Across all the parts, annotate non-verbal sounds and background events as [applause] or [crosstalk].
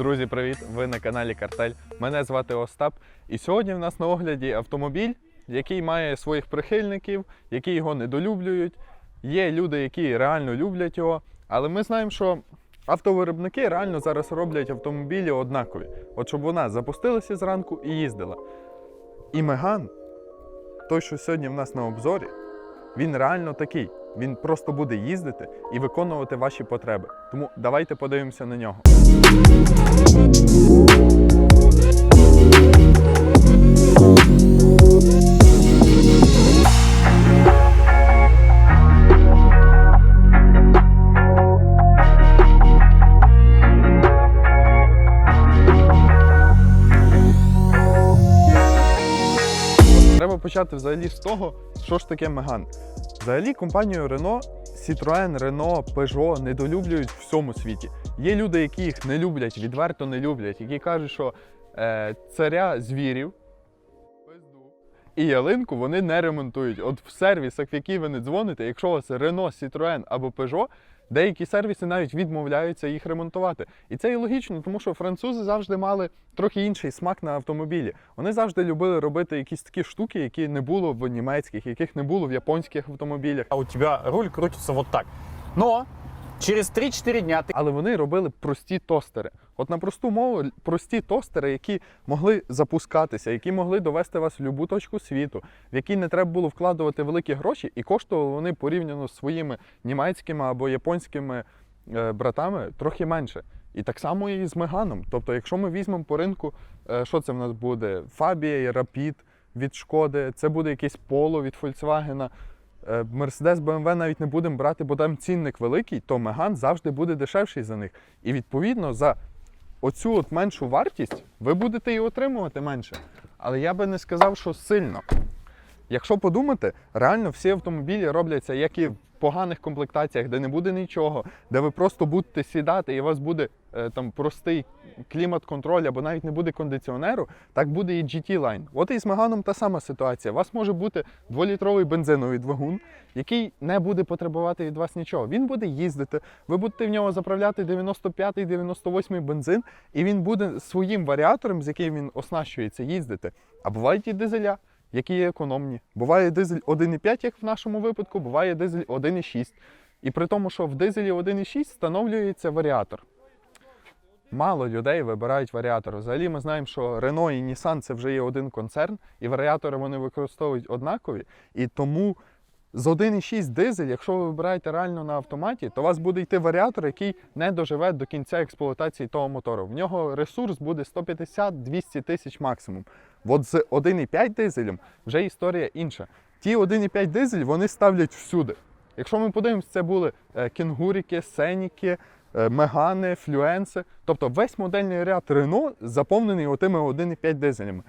Друзі, привіт! Ви на каналі Картель. Мене звати Остап. І сьогодні в нас на огляді автомобіль, який має своїх прихильників, які його недолюблюють. Є люди, які реально люблять його. Але ми знаємо, що автовиробники реально зараз роблять автомобілі однакові. От щоб вона запустилася зранку і їздила. І Меган, той, що сьогодні в нас на обзорі, він реально такий. Він просто буде їздити і виконувати ваші потреби. Тому давайте подивимося на нього. Треба почати взагалі з того, що ж таке Меган. Взагалі компанію Renault, Citroën, Renault, Peugeot недолюблюють в всьому світі. Є люди, які їх не люблять, відверто не люблять, які кажуть, що е, царя звірів і ялинку вони не ремонтують. От в сервісах, в які ви не дзвоните, якщо у вас Renault, Citroën або Peugeot, деякі сервіси навіть відмовляються їх ремонтувати. І це і логічно, тому що французи завжди мали трохи інший смак на автомобілі. Вони завжди любили робити якісь такі штуки, які не було в німецьких, яких не було в японських автомобілях. а у тебе руль крутиться вот так. Но через 3-4 дня ты Але вони робили прості тостери. От на просту мову, прості тостери, які могли запускатися, які могли довести вас в будь-яку точку світу, в які не треба було вкладувати великі гроші, і коштували вони порівняно з своїми німецькими або японськими е, братами трохи менше. І так само і з Меганом. Тобто, якщо ми візьмемо по ринку, е, що це в нас буде? Фабія, Rapid від Шкоди, це буде якесь поло від Volkswagen. Е, Mercedes, BMW навіть не будемо брати, бо там цінник великий, то Меган завжди буде дешевший за них. І відповідно за оцю от меншу вартість ви будете і отримувати менше. Але я би не сказав, що сильно. Якщо подумати, реально всі автомобілі робляться як і поганих комплектаціях, де не буде нічого, де ви просто будете сідати і у вас буде е, там простий клімат-контроль або навіть не буде кондиціонеру, так буде і GT Line. От і з Меганом та сама ситуація. У вас може бути 2-літровий бензиновий двигун, який не буде потребувати від вас нічого. Він буде їздити, ви будете в нього заправляти 95-й, 98-й бензин, і він буде своїм варіатором, з яким він оснащується, їздити. А бувають і дизеля які є економні. Буває дизель 1,5, як в нашому випадку, буває дизель 1,6. І при тому, що в дизелі 1,6 встановлюється варіатор. Мало людей вибирають варіатор. Взагалі ми знаємо, що Renault і Nissan це вже є один концерн, і варіатори вони використовують однакові. І тому з 1,6 дизель, якщо ви вибираєте реально на автоматі, то у вас буде йти варіатор, який не доживе до кінця експлуатації того мотору. В нього ресурс буде 150-200 тисяч максимум. От з 1,5 дизелем вже історія інша. Ті 1,5 дизель вони ставлять всюди. Якщо ми подивимося, це були е, кенгуріки, сеніки, е, мегани, флюенси. Тобто весь модельний ряд Renault заповнений отими 1,5 дизелями.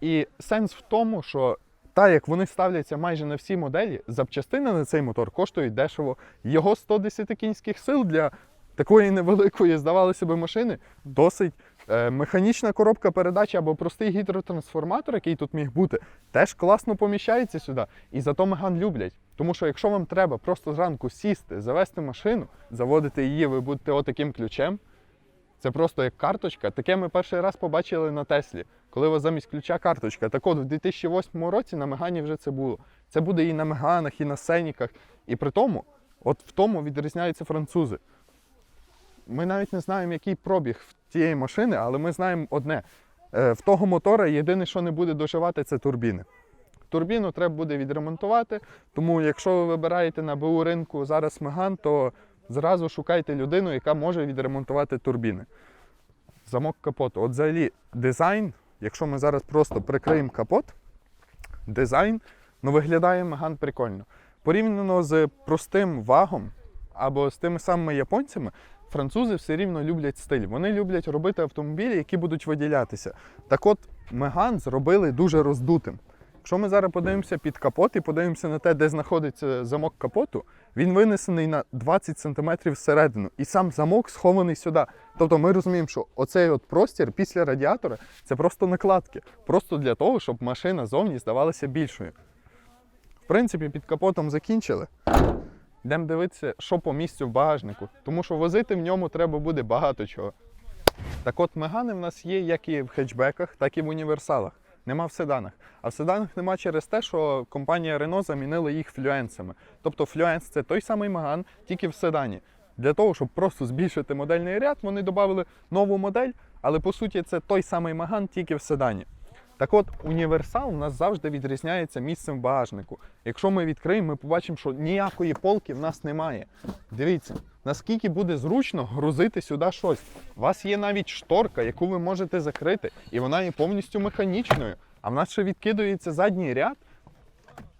І сенс в тому, що так як вони ставляться майже на всі моделі, запчастини на цей мотор коштують дешево. Його 110 кінських сил для такої невеликої, здавалося би, машини досить. Е, Механічна коробка передач або простий гідротрансформатор, який тут міг бути, теж класно поміщається сюди. І зато Меган люблять. Тому що якщо вам треба просто зранку сісти, завести машину, заводити її, ви будете отаким ключем. Це просто як карточка. Таке ми перший раз побачили на Теслі, коли вас замість ключа карточка. Так от, в 2008 році на Мегані вже це було. Це буде і на Меганах, і на Сеніках. І при тому, от в тому відрізняються французи. Ми навіть не знаємо, який пробіг в тієї машини, але ми знаємо одне: Е, в того мотора єдине, що не буде доживати, це турбіни. Турбіну треба буде відремонтувати, тому якщо ви вибираєте на БУ ринку зараз Меган, то зразу шукайте людину, яка може відремонтувати турбіни. Замок капоту. От взагалі дизайн, якщо ми зараз просто прикриємо капот, дизайн ну, виглядає Меган прикольно. Порівняно з простим вагом або з тими самими японцями, французи все рівно люблять стиль. Вони люблять робити автомобілі, які будуть виділятися. Так от, Меган зробили дуже роздутим. Якщо ми зараз подивимося під капот і подивимося на те, де знаходиться замок капоту, він винесений на 20 см всередину, і сам замок схований сюди. Тобто ми розуміємо, що оцей от простір після радіатора це просто накладки, просто для того, щоб машина зовні здавалася більшою. В принципі, під капотом закінчили. Йдемо дивитися, що по місцю в багажнику, тому що возити в ньому треба буде багато чого. Так от мегани в нас є як і в хетчбеках, так і в універсалах. Нема в седанах. А в седанах нема через те, що компанія Renault замінила їх флюенсами. Тобто флюенс це той самий меган, тільки в седані. Для того, щоб просто збільшити модельний ряд, вони додали нову модель, але по суті це той самий меган, тільки в седані. Так от, універсал у нас завжди відрізняється місцем в багажнику. Якщо ми відкриємо, ми побачимо, що ніякої полки в нас немає. Дивіться, наскільки буде зручно грузити сюди щось. У вас є навіть шторка, яку ви можете закрити, і вона є повністю механічною. А в нас ще відкидується задній ряд.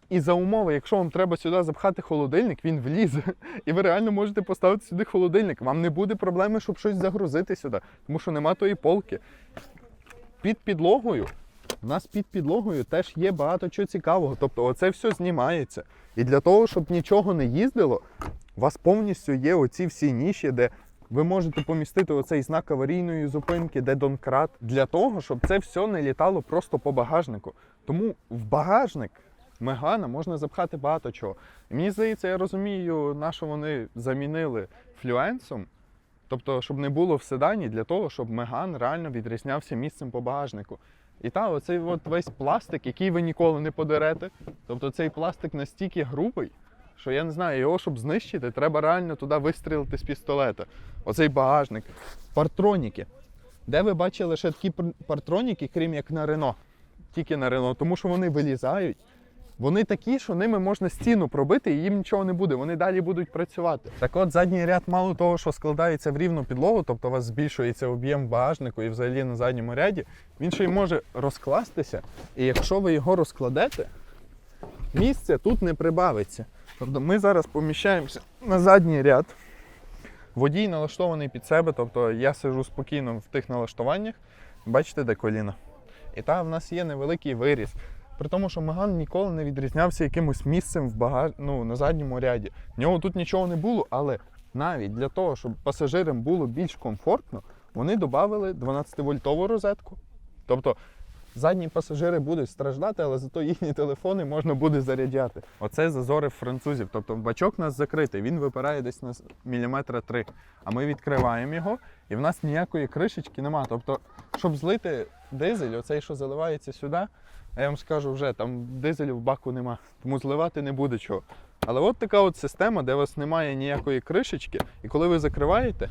І за умови, якщо вам треба сюди запхати холодильник, він влізе. [laughs] І ви реально можете поставити сюди холодильник. Вам не буде проблеми, щоб щось загрузити сюди, тому що нема тої полки. Під підлогою. У нас під підлогою теж є багато чого цікавого. Тобто, оце все знімається. І для того, щоб нічого не їздило, у вас повністю є оці всі ніші, де ви можете помістити оцей знак аварійної зупинки, де донкрат, для того, щоб це все не літало просто по багажнику. Тому в багажник Мегана можна запхати багато чого. І мені здається, я розумію, на що вони замінили флюенсом. Тобто, щоб не було в седані для того, щоб Меган реально відрізнявся місцем по багажнику. І та, оцей от весь пластик, який ви ніколи не подерете. Тобто цей пластик настільки грубий, що я не знаю, його, щоб знищити, треба реально туди вистрілити з пістолета. Оцей багажник. Партроніки. Де ви бачили ще такі партроніки, крім як на Рено? Тільки на Рено, тому що вони вилізають. Вони такі, що ними можна стіну пробити і їм нічого не буде, вони далі будуть працювати. Так от задній ряд мало того, що складається в рівну підлогу, тобто у вас збільшується об'єм багажнику і взагалі на задньому ряді, він ще й може розкластися. І якщо ви його розкладете, місця тут не прибавиться. Тобто ми зараз поміщаємося на задній ряд. Водій налаштований під себе, тобто я сижу спокійно в тих налаштуваннях. Бачите, де коліна? І там в нас є невеликий виріс. При тому, що Меган ніколи не відрізнявся якимось місцем в багаж... ну, на задньому ряді. В нього тут нічого не було, але навіть для того, щоб пасажирам було більш комфортно, вони додали 12-вольтову розетку. Тобто задні пасажири будуть страждати, але зато їхні телефони можна буде заряджати. Оце зазори французів. Тобто бачок у нас закритий, він випирає десь на міліметра три. А ми відкриваємо його, і в нас ніякої кришечки нема. Тобто, щоб злити дизель, оцей, що заливається сюди, я вам скажу вже, там дизелю в баку нема, тому зливати не буде чого. Але от така от система, де у вас немає ніякої кришечки, і коли ви закриваєте,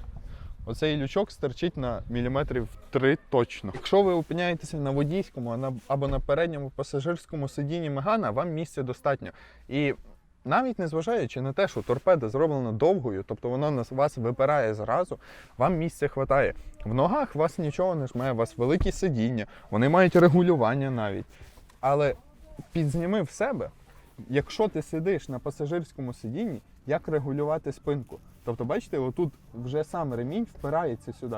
оцей лючок стерчить на міліметрів 3 точно. Якщо ви опиняєтеся на водійському або на передньому пасажирському сидінні Мегана, вам місця достатньо. І навіть незважаючи на те, що торпеда зроблена довгою, тобто вона на вас випирає зразу, вам місця вистачає. В ногах вас нічого не жме, у вас великі сидіння, вони мають регулювання навіть. Але підзніми в себе, якщо ти сидиш на пасажирському сидінні, як регулювати спинку. Тобто, бачите, отут вже сам ремінь впирається сюди.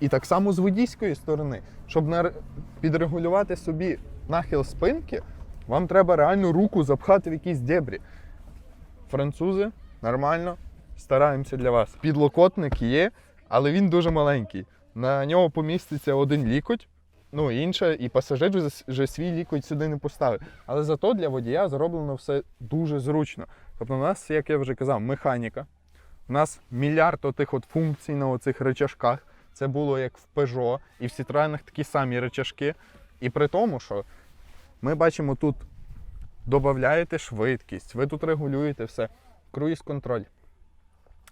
І так само з водійської сторони, щоб підрегулювати собі нахил спинки, вам треба реально руку запхати в якісь дебрі. Французи нормально, стараємося для вас. Підлокотник є, але він дуже маленький. На нього поміститься один лікоть, ну інше, і пасажир вже, свій лікоть сюди не поставить. Але зато для водія зроблено все дуже зручно. Тобто, у нас, як я вже казав, механіка. У нас мільярд отих от функцій на оцих речашках. Це було як в Peugeot, і в Citroёnах такі самі речашки. І при тому, що ми бачимо тут додаєте швидкість, ви тут регулюєте все. Круїз-контроль.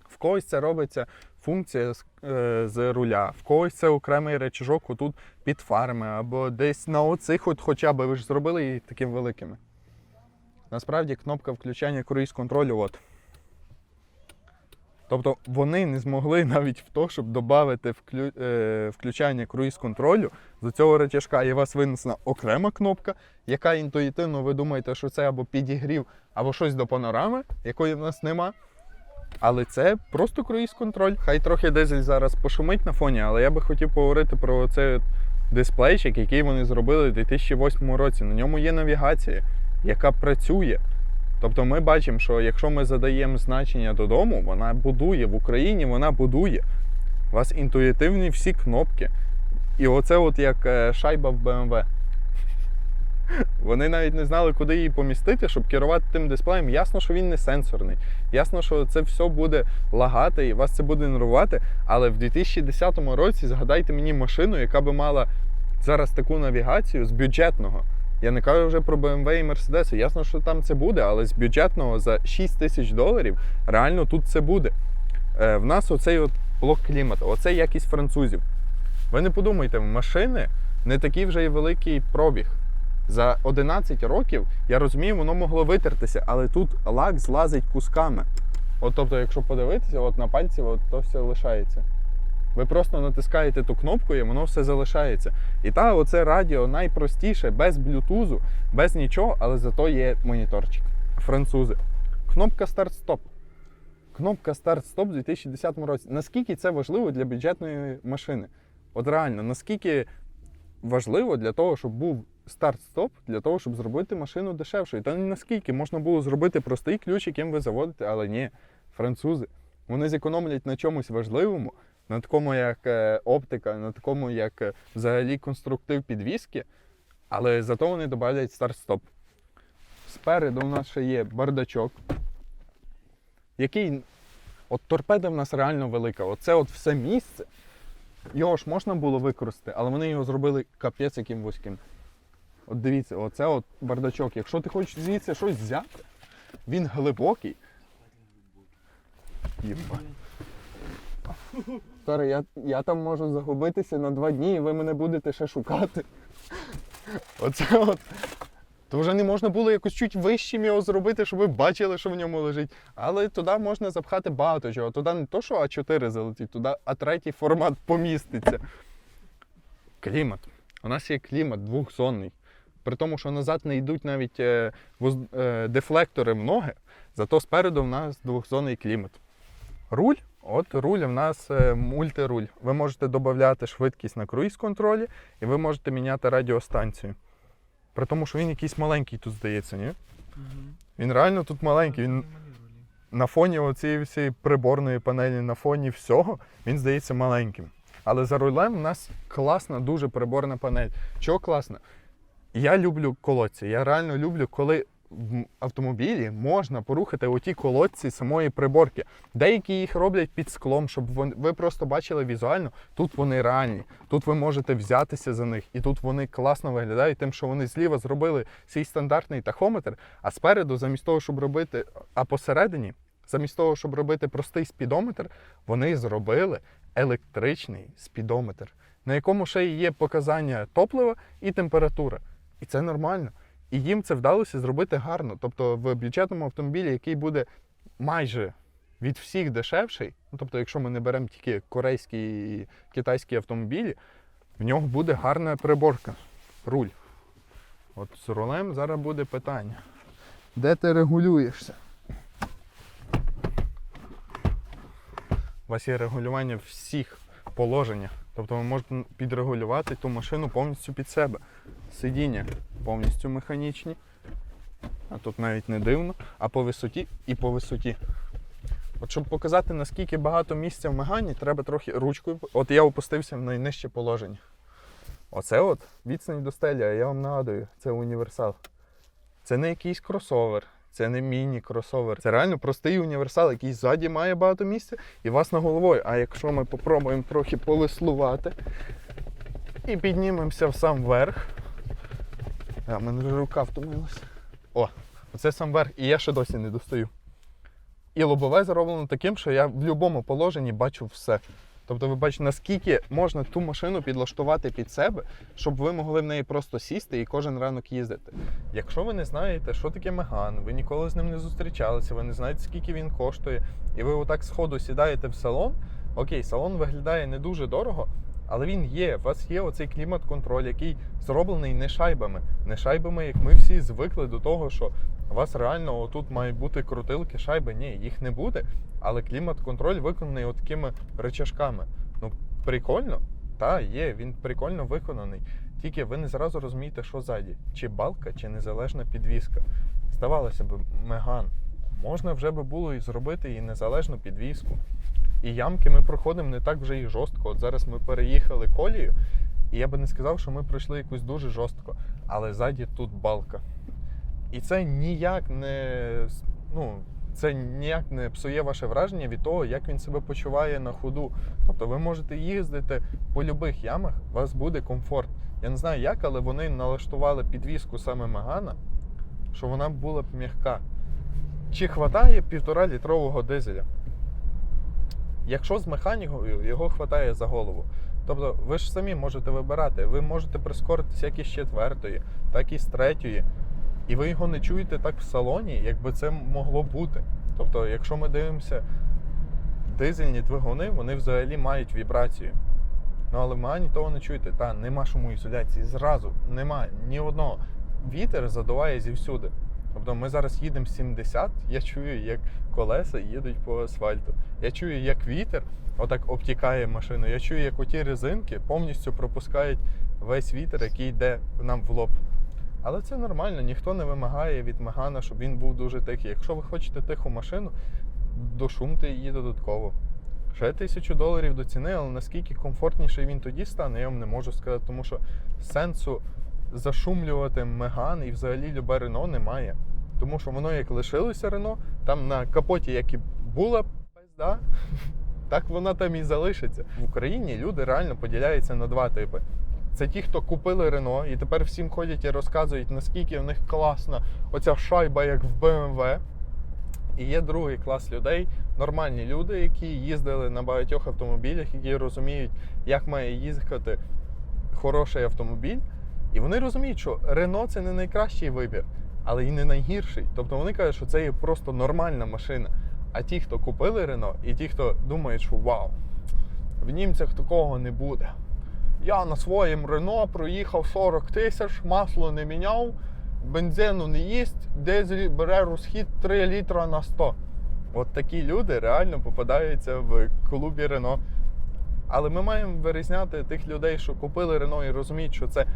В когось це робиться функція з, е, з руля, в когось це окремий речажок отут під фарми, або десь на оцих, от хоча б ви ж зробили її такими великими. Насправді кнопка включання круїз-контролю от. Тобто вони не змогли навіть в то, щоб додати вклю... е, включання круїз-контролю до цього речашка. І вас винесена окрема кнопка, яка інтуїтивно ви думаєте, що це або підігрів, або щось до панорами, якої в нас нема. Але це просто круїз-контроль. Хай трохи дизель зараз пошумить на фоні, але я би хотів поговорити про цей дисплейчик, який вони зробили у 2008 році. На ньому є навігація, яка працює. Тобто ми бачимо, що якщо ми задаємо значення додому, вона будує в Україні, вона будує. У вас інтуїтивні всі кнопки. І оце от як е, шайба в BMW. Вони навіть не знали, куди її помістити, щоб керувати тим дисплеєм. Ясно, що він не сенсорний. Ясно, що це все буде лагати і вас це буде нервувати. Але в 2010 році згадайте мені машину, яка би мала зараз таку навігацію з бюджетного. Я не кажу вже про BMW і Mercedes. Ясно, що там це буде, але з бюджетного за 6 тисяч доларів реально тут це буде. Е, в нас оцей от блок клімату, оце якість французів. Ви не подумайте, машини не такий вже й великий пробіг. За 11 років, я розумію, воно могло витертися, але тут лак злазить кусками. От тобто, якщо подивитися, от на пальці от то все лишається. Ви просто натискаєте ту кнопку і воно все залишається. І та, оце радіо найпростіше, без блютузу, без нічого, але зато є моніторчик. Французи. Кнопка старт-стоп. Кнопка старт-стоп у 2010 році. Наскільки це важливо для бюджетної машини? От реально, наскільки важливо для того, щоб був старт-стоп, для того, щоб зробити машину дешевшою. Та наскільки можна було зробити простий ключ, яким ви заводите, але ні, французи. Вони зекономлять на чомусь важливому, на такому, як е, оптика, на такому, як е, взагалі конструктив підвіски, але зато вони додають старт-стоп. Спереду у нас ще є бардачок, який. От торпеда в нас реально велика. Оце от все місце. Його ж можна було використати, але вони його зробили капець яким вузьким. От дивіться, оце от бардачок. Якщо ти хочеш звідси щось взяти, він глибокий. Єба. Старий, я, я там можу загубитися на два дні, і ви мене будете ще шукати. Оце от. То вже не можна було якось чуть вищим його зробити, щоб ви бачили, що в ньому лежить. Але туди можна запхати багато чого. Туди не то, що А4 залетить, туди А3 формат поміститься. Клімат. У нас є клімат двохзонний. При тому, що назад не йдуть навіть е, воз- е, дефлектори в ноги, зато спереду в нас двохзонний клімат. Руль. От руль в нас е, мультируль. Ви можете додати швидкість на круїз-контролі і ви можете міняти радіостанцію. При тому, що він якийсь маленький тут здається, ні? Він реально тут маленький. Він на фоні оцієї всієї приборної панелі, на фоні всього, він здається маленьким. Але за рулем у нас класна, дуже приборна панель. Чого класна? Я люблю колодці. Я реально люблю, коли в автомобілі можна порухати оті колодці самої приборки. Деякі їх роблять під склом, щоб ви просто бачили візуально, тут вони реальні. Тут ви можете взятися за них, і тут вони класно виглядають, тим, що вони зліва зробили свій стандартний тахометр, а спереду, замість того, щоб робити, а посередині, замість того, щоб робити простий спідометр, вони зробили електричний спідометр, на якому ще є показання топлива і температура. І це нормально. І їм це вдалося зробити гарно. Тобто в бюджетному автомобілі, який буде майже від всіх дешевший, ну тобто, якщо ми не беремо тільки корейські і китайські автомобілі, в нього буде гарна приборка. Руль. От з рулем зараз буде питання. Де ти регулюєшся? У вас є регулювання всіх положеннях. Тобто ви можете підрегулювати ту машину повністю під себе. Сидіння повністю механічні. А тут навіть не дивно. А по висоті і по висоті. От щоб показати, наскільки багато місця в Мегані, треба трохи ручкою. От я опустився в найнижче положення. Оце от відстань до стелі, а я вам нагадую, це універсал. Це не якийсь кросовер, це не міні-кросовер. Це реально простий універсал, який ззаді має багато місця і вас на головою. А якщо ми попробуємо трохи повеслувати і піднімемося в сам верх. А, в мене рука втомилася. О, оце сам верх, і я ще досі не достаю. І лобове зроблено таким, що я в будь-якому положенні бачу все. Тобто ви бачите, наскільки можна ту машину підлаштувати під себе, щоб ви могли в неї просто сісти і кожен ранок їздити. Якщо ви не знаєте, що таке Меган, ви ніколи з ним не зустрічалися, ви не знаєте, скільки він коштує, і ви отак з сідаєте в салон. Окей, салон виглядає не дуже дорого, але він є. У вас є оцей клімат-контроль, який зроблений не шайбами. Не шайбами, як ми всі звикли до того, що у вас реально отут мають бути крутилки, шайби. Ні, їх не буде. Але клімат-контроль виконаний такими речашками. Ну, прикольно? Та, є, він прикольно виконаний. Тільки ви не зразу розумієте, що ззаді. Чи балка, чи незалежна підвіска. Здавалося б, меган. Можна вже би було і зробити і незалежну підвіску. І ямки ми проходимо не так вже і жорстко. От зараз ми переїхали колію, І я би не сказав, що ми пройшли якусь дуже жорстко, але ззаді тут балка. І це ніяк не, ну, це ніяк не псує ваше враження від того, як він себе почуває на ходу. Тобто ви можете їздити по будь-яких ямах, у вас буде комфорт. Я не знаю як, але вони налаштували підвіску саме Мегана, що вона була б м'яка. Чи хватає півтора літрового дизеля? Якщо з механікою, його хватає за голову. Тобто ви ж самі можете вибирати, ви можете прискоритися як із четвертої, так і з третьої. І ви його не чуєте так в салоні, якби це могло бути. Тобто, якщо ми дивимося, дизельні двигуни, вони взагалі мають вібрацію. Ну але в Магані того не чуєте. Та нема шумоізоляції. Зразу нема ні одного. Вітер задуває зівсюди. Тобто ми зараз їдемо 70, я чую, як колеса їдуть по асфальту. Я чую, як вітер отак обтікає машину. Я чую, як оті резинки повністю пропускають весь вітер, який йде нам в лоб. Але це нормально, ніхто не вимагає від Мегана, щоб він був дуже тихий. Якщо ви хочете тиху машину, дошумте її додатково. Ще тисячу доларів до ціни, але наскільки комфортніший він тоді стане, я вам не можу сказати, тому що сенсу зашумлювати Меган і взагалі любе Рено немає. Тому що воно як лишилося Рено, там на капоті, як і була пизда, [laughs] так вона там і залишиться. В Україні люди реально поділяються на два типи. Це ті, хто купили Рено, і тепер всім ходять і розказують, наскільки в них класна оця шайба, як в BMW. І є другий клас людей, нормальні люди, які їздили на багатьох автомобілях, які розуміють, як має їздити хороший автомобіль. І вони розуміють, що Рено це не найкращий вибір, але і не найгірший. Тобто вони кажуть, що це є просто нормальна машина. А ті, хто купили Рено, і ті, хто думають, що вау, в німцях такого не буде. Я на своєму Рено проїхав 40 тисяч, масло не міняв, бензину не їсть, дизель бере розхід 3 літра на 100. От такі люди реально попадаються в клубі Рено. Але ми маємо вирізняти тих людей, що купили Рено і розуміють, що це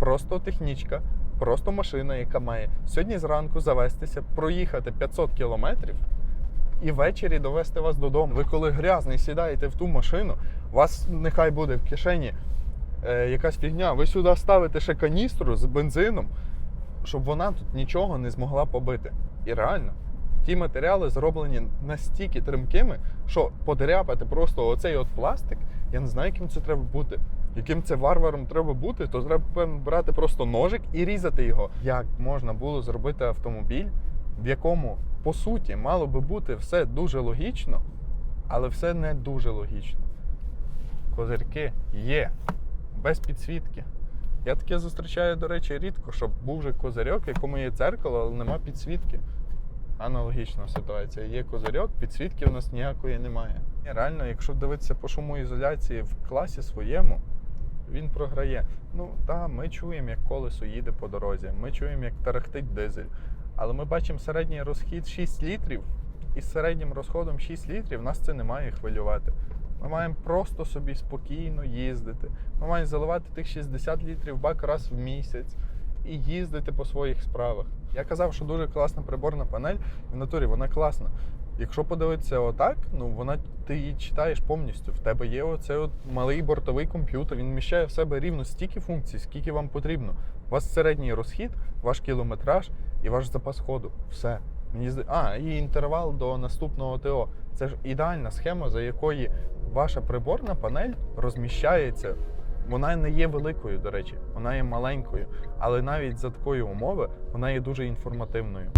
просто технічка, просто машина, яка має сьогодні зранку завестися, проїхати 500 кілометрів і ввечері довести вас додому. Ви коли грязний сідаєте в ту машину, у вас нехай буде в кишені е, якась фігня. Ви сюди ставите ще каністру з бензином, щоб вона тут нічого не змогла побити. І реально, ті матеріали зроблені настільки тримкими, що подряпати просто оцей от пластик, я не знаю, яким це треба бути. Яким це варваром треба бути, то треба брати просто ножик і різати його. Як можна було зробити автомобіль, в якому по суті мало би бути все дуже логічно, але все не дуже логічно. Козирки є без підсвітки. Я таке зустрічаю, до речі, рідко, щоб був вже козирьок, якому є дзеркало, але нема підсвітки. Аналогічна ситуація. Є козирьок, підсвітки у нас ніякої немає. Реально, якщо дивитися по шумоізоляції в класі своєму, він програє. Ну так, ми чуємо, як колесо їде по дорозі, ми чуємо, як тарахтить дизель. Але ми бачимо середній розхід 6 літрів, і з середнім розходом 6 літрів нас це не має хвилювати. Ми маємо просто собі спокійно їздити. Ми маємо заливати тих 60 літрів бак раз в місяць і їздити по своїх справах. Я казав, що дуже класна приборна панель. В натурі вона класна. Якщо подивитися отак, ну вона ти її читаєш повністю. В тебе є оцей от малий бортовий комп'ютер. Він вміщає в себе рівно стільки функцій, скільки вам потрібно. У вас середній розхід, ваш кілометраж і ваш запас ходу. Все. Мені. А, і інтервал до наступного ТО. Це ж ідеальна схема, за якої ваша приборна панель розміщається. Вона не є великою, до речі, вона є маленькою, але навіть за такої умови вона є дуже інформативною.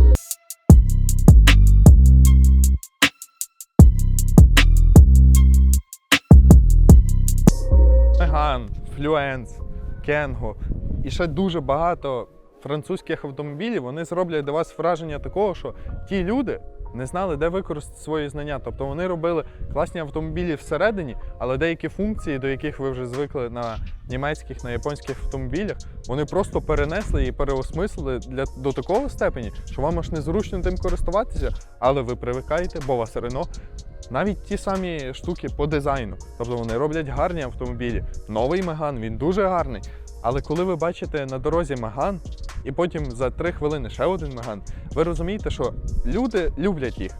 Меган, Флюенс, Кенго. І ще дуже багато французьких автомобілів вони зроблять до вас враження такого, що ті люди не знали, де використати свої знання. Тобто вони робили класні автомобілі всередині, але деякі функції, до яких ви вже звикли на німецьких, на японських автомобілях, вони просто перенесли і переосмислили для до такого степені, що вам аж незручно тим користуватися, але ви привикаєте, бо вас Рено навіть ті самі штуки по дизайну. Тобто вони роблять гарні автомобілі. Новий Меган, він дуже гарний. Але коли ви бачите на дорозі Меган, і потім за три хвилини ще один Меган, ви розумієте, що люди люблять їх.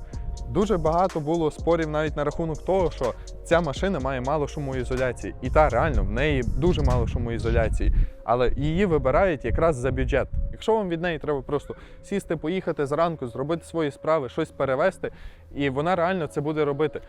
Дуже багато було спорів навіть на рахунок того, що ця машина має мало шумоізоляції. І та реально в неї дуже мало шумоізоляції. Але її вибирають якраз за бюджет. Якщо вам від неї треба просто сісти, поїхати зранку, зробити свої справи, щось перевезти, і вона реально це буде робити.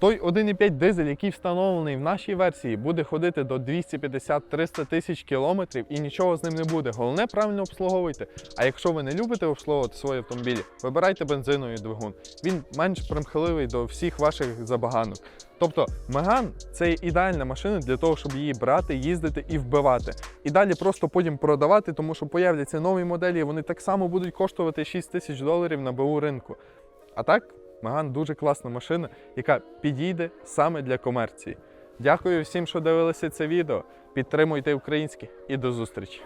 Той 1,5 дизель, який встановлений в нашій версії, буде ходити до 250-300 тисяч кілометрів і нічого з ним не буде. Головне правильно обслуговуйте. А якщо ви не любите обслуговувати свої автомобілі, вибирайте бензиновий двигун. Він менш примхливий до всіх ваших забаганок. Тобто Меган це ідеальна машина для того, щоб її брати, їздити і вбивати. І далі просто потім продавати, тому що появляться нові моделі, і вони так само будуть коштувати 6 тисяч доларів на БУ ринку. А так, Меган дуже класна машина, яка підійде саме для комерції. Дякую всім, що дивилися це відео. Підтримуйте українське і до зустрічі!